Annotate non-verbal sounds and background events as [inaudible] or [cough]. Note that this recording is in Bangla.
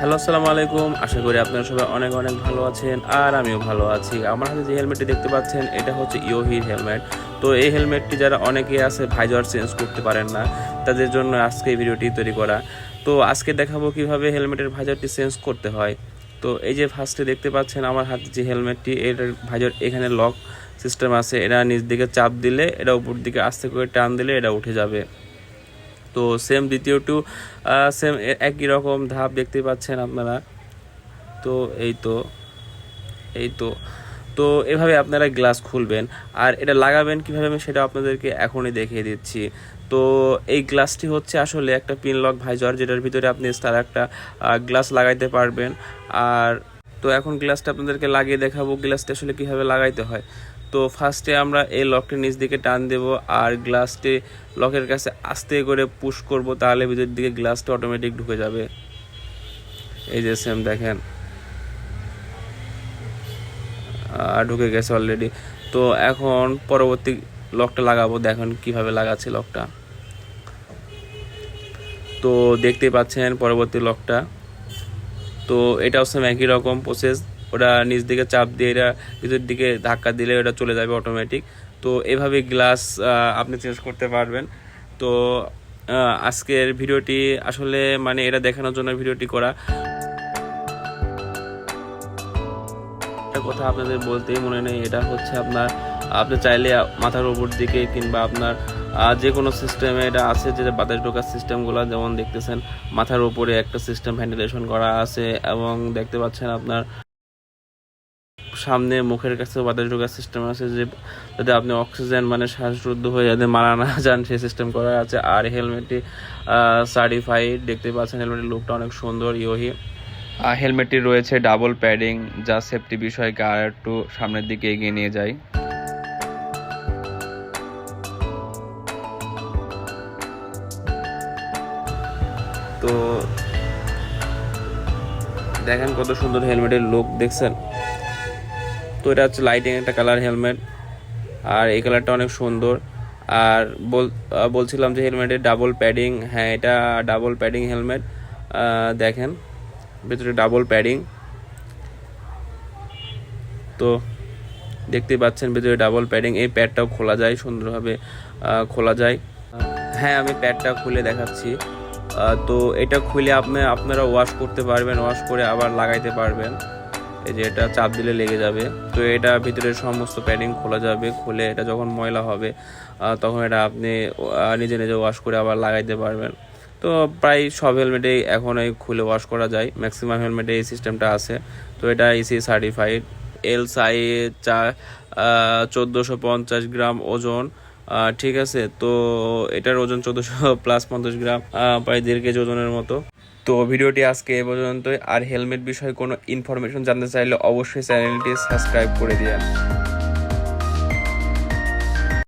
হ্যালো, আসসালামু আলাইকুম। আশা করি আপনারা সবাই অনেক অনেক ভালো আছেন আর আমিও ভালো আছি। আমার হাতে যে হেলমেটটি দেখতে পাচ্ছেন, এটা হচ্ছে ইয়োহির হেলমেট। তো এই হেলমেটটি যারা অনেকে আছে ভাইজার চেঞ্জ করতে পারেন না, তাদের জন্য আজকে এই ভিডিওটি তৈরি করা। তো আজকে দেখাবো কীভাবে হেলমেটের ভাইজারটি চেঞ্জ করতে হয়। তো এই যে ফার্স্টে দেখতে পাচ্ছেন আমার হাতে যে হেলমেটটি এটার ভাইজার এখানে লক সিস্টেম আছে। এটা নিচ দিকে চাপ দিলে, এটা উপর দিকে আস্তে করে টান দিলে এটা উঠে যাবে। তো সেম দ্বিতীয় টু সেম একই রকম ধাপ দেখতে পাচ্ছেন আপনারা। তো এই তো এই তো। তো এভাবে আপনারা গ্লাস খুলবেন। আর এটা লাগাবেন কীভাবে আমি সেটা আপনাদেরকে এখনই দেখিয়ে দিচ্ছি। তো এই গ্লাসটি হচ্ছে আসলে একটা পিন লক ভাইজার যেটার ভিতরে আপনি তার একটা গ্লাস লাগাইতে পারবেন। আর তো এখন গ্লাসটা আপনাদেরকে লাগিয়ে দেখাবো গ্লাসটা আসলে কীভাবে লাগাইতে হয়। তো ফার্স্টে আমরা এই লকটি নিচ দিকে টান দেব আর গ্লাসটি লকের কাছে আস্তে করে পুশ করব তাহলে ভিতর দিকে গ্লাসটা অটোমেটিক ঢুকে যাবে। এই যে সেম দেখেন। ঢুকে গেছে অলরেডি তো এখন পরবর্তী লকটা লাগাবো। দেখেন কীভাবে লাগাচ্ছে লকটা তো দেখতেই পাচ্ছেন পরবর্তী লকটা তো এটাও সেম একই রকম প্রসেস ওটা নিচ দিকে চাপ দিয়ে এটা ভিতর দিকে ধাক্কা দিলে ওটা চলে যাবে অটোমেটিক তো এভাবে গ্লাস আপনি চেঞ্জ করতে পারবেন। তো আজকের ভিডিওটি আসলে মানে এটা দেখানোর জন্য ভিডিওটি করা। একটা কথা আপনাদের বলতেই মনে নেই, এটা হচ্ছে আপনার, আপনি চাইলে মাথার উপর দিকে কিংবা আপনার যে কোনো সিস্টেমে এটা আছে যে বাতাস ঢোকার সিস্টেমগুলো যেমন দেখতেছেন, মাথার উপরে একটা সিস্টেম ভেন্টিলেশন করা আছে এবং দেখতে পাচ্ছেন আপনার সামনে মুখের কাছে বাতাস ঢোকার সিস্টেম আছে যে যাতে আপনি অক্সিজেন মানে শ্বাসরুদ্ধ হয়ে যাতে মারা না যান সেই সিস্টেম করা আছে। আর হেলমেটটি সার্টিফাইড দেখতে পাচ্ছেন হেলমেটের লুকটা অনেক সুন্দর ইয়োহি। হেলমেটটি রয়েছে ডাবল প্যাডিং যা সেফটি বিষয়কে আর একটু সামনের দিকে এগিয়ে নিয়ে যায়। তো দেখেন কত সুন্দর হেলমেটের লুক দেখছেন? তো এটা হচ্ছে লাইটিং একটা কালার হেলমেট আর এই কালারটা অনেক সুন্দর। আর বল বলছিলাম যে হেলমেটের ডাবল প্যাডিং হ্যাঁ এটা ডাবল প্যাডিং হেলমেট দেখেন, ভেতরে ডাবল প্যাডিং তো দেখতেই পাচ্ছেন ভেতরে ডাবল প্যাডিং এই প্যাডটাও খোলা যায়, সুন্দরভাবে খোলা যায়। হ্যাঁ আমি প্যাডটা খুলে দেখাচ্ছি। তো এটা খুলে আপনি, আপনারা ওয়াশ করতে পারবেন ওয়াশ করে আবার লাগাইতে পারবেন। এই যে এটা চাপ দিলে লেগে যাবে। তো এটা ভিতরে সমস্ত প্যাডিং খোলা যাবে, খুলে এটা যখন ময়লা হবে তখন এটা আপনি নিজে নিজে ওয়াশ করে আবার লাগাইতে পারবেন। তো প্রায় সব হেলমেটেই এখন এই খুলে ওয়াশ করা যায়। ম্যাক্সিমাম হেলমেটে এই সিস্টেমটা আছে। তো এটা এসি সার্টিফাইড এল সাইজ চা চোদ্দোশো পঞ্চাশ গ্রাম ওজন। ঠিক আছে? তো এটার ওজন চোদ্দোশো [laughs] প্লাস পঞ্চাশ গ্রাম প্রায় দেড় কেজি ওজনের মতো। তো ভিডিওটি আজকে এ পর্যন্তই। আর হেলমেট বিষয়ে কোনো ইনফরমেশন জানতে চাইলে অবশ্যই চ্যানেলটি সাবস্ক্রাইব করে দিন